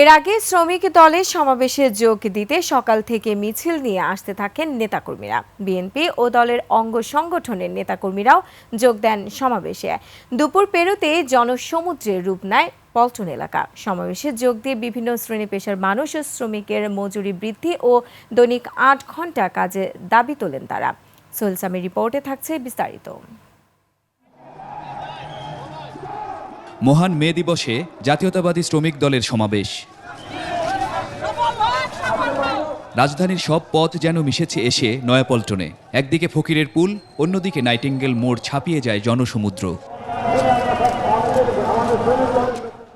এর আগে শ্রমিক দলের সমাবেশে যোগ দিতে সকাল থেকে মিছিল নিয়ে আসতে থাকেন নেতাকর্মীরা। বিএনপি ও দলের অঙ্গ সংগঠনের নেতাকর্মীরাও যোগ দেন সমাবেশে। দুপুর পেরোতে জনসমুদ্রের রূপ নেয় পল্টন এলাকা। সমাবেশে যোগ দিয়ে বিভিন্ন শ্রেণি পেশার মানুষ ও শ্রমিকের মজুরি বৃদ্ধি ও দৈনিক আট ঘণ্টা কাজে দাবি তোলেন তারা। সোহেল সামির রিপোর্টে থাকছে বিস্তারিত। মহান মে দিবসে জাতীয়তাবাদী শ্রমিক দলের সমাবেশ। রাজধানীর সব পথ যেন মিশেছে এসে নয়াপল্টনে। একদিকে ফকিরের পুল, অন্যদিকে নাইটিঙ্গেল মোড় ছাপিয়ে যায় জনসমুদ্র।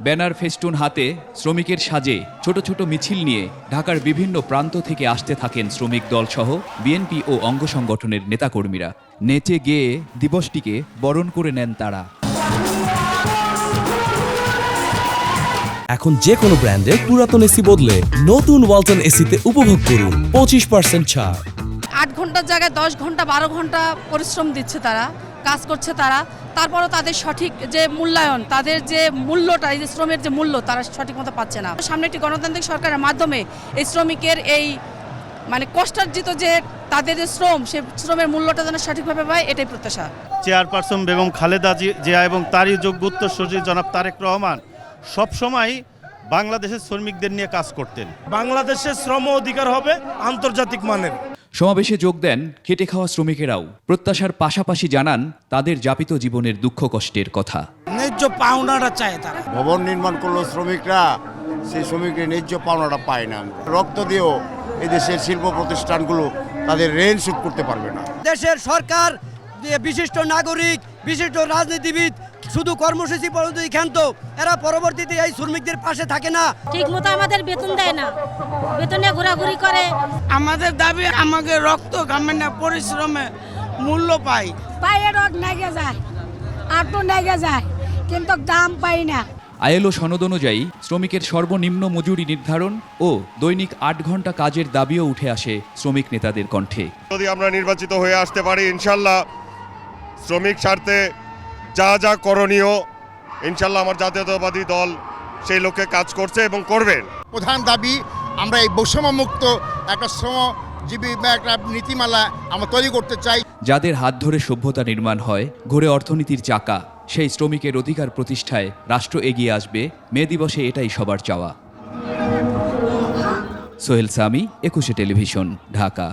ব্যানার ফেস্টুন হাতে শ্রমিকের সাজে ছোট ছোট মিছিল নিয়ে ঢাকার বিভিন্ন প্রান্ত থেকে আসতে থাকেন শ্রমিক দল সহ বিএনপি ও অঙ্গ সংগঠনের নেতাকর্মীরা। নেচে গেয়ে দিবসটিকে বরণ করে নেন তারা। এখন যে কোনো ব্র্যান্ডের পুরাতন এসি বদলে নতুন ওয়ালটন এসিতে উপভোগ করুন পঁচিশ পার্সেন্ট ছাড়। আট ঘণ্টার জায়গায় দশ ঘণ্টা বারো ঘণ্টা পরিশ্রম দিচ্ছে তারা কাজ করছে তারা। তারপরও তাদের সঠিক যে মূল্যায়ন তাদের যে মূল্যটা এই যে শ্রমের যে মূল্য তারা সঠিক মতো পাচ্ছে না। সামনে একটি গণতান্ত্রিক সরকারের মাধ্যমে এই শ্রমিকের এই মানে কষ্টার্জিত যে তাদের যে শ্রম সে শ্রমের মূল্যটা যেন সঠিকভাবে পায় এটাই প্রত্যাশা। চেয়ারপারসন বেগম খালেদা জি- জিয়া এবং তারই যোগ্য উত্তরসূরি জনাব তারেক রহমান সবসময় বাংলাদেশের শ্রমিকদের নিয়ে কাজ করতেন। বাংলাদেশের শ্রম অধিকার হবে আন্তর্জাতিক মানের। সমাবেশে যোগ দেন খেটে খাওয়া শ্রমিকেরাও। প্রত্যাশার পাশাপাশি জানান তাদের যাপিত জীবনের দুঃখ কষ্টের কথা। ন্যায্য পাওনাটা চায় তারা। ভবন নির্মাণ করল শ্রমিকরা সেই শ্রমিকের ন্যায্য পাওনাটা পায় না। রক্ত দিয়েও এই দেশের শিল্প প্রতিষ্ঠানগুলো তাদের ঋণ শোধ করতে পারবে না। দেশের সরকার যে বিশিষ্ট নাগরিক বিশিষ্ট রাজনীতিবিদ শুধু কর্মসূচি পদ্ধতি ক্ষান্ত। এরা পরবর্তীতে এই শ্রমিকদের পাশে থাকে না। ঠিক মতো আমাদের বেতন দেয় না। বেতনে ঘোরাঘুরি করে। আমাদের দাবি আমাকে রক্ত ঘামের পরিশ্রমে মূল্য পাই। পায়ে রোগ নেগে যায় আটু নেগে যায় কিন্তু দাম পাই না। আইএলও সনদ অনুযায়ী শ্রমিকের সর্বনিম্ন মজুরি নির্ধারণ ও দৈনিক আট ঘণ্টা কাজের দাবিও উঠে আসে শ্রমিক নেতাদের কণ্ঠে। যদি আমরা নির্বাচিত হয়ে আসতে পারি ইনশাল্লাহ শ্রমিক স্বার্থে যা যা করণীয় ইনশাল্লাহ আমার জাতীয়তাবাদী দল সেই লক্ষ্যে কাজ করছে এবং করবেন প্রধান দাবি আমরা এই বৈষম্যমুক্ত একটা শ্রমজীবী বা একটা নীতিমালা আমরা তৈরি করতে চাই। যাদের হাত ধরে সভ্যতা নির্মাণ হয় ঘুরে অর্থনীতির চাকা সেই শ্রমিকের অধিকার প্রতিষ্ঠায় রাষ্ট্র এগিয়ে আসবে মে দিবসে এটাই সবার চাওয়া। সোহেল সামি একুশে টেলিভিশন ঢাকা।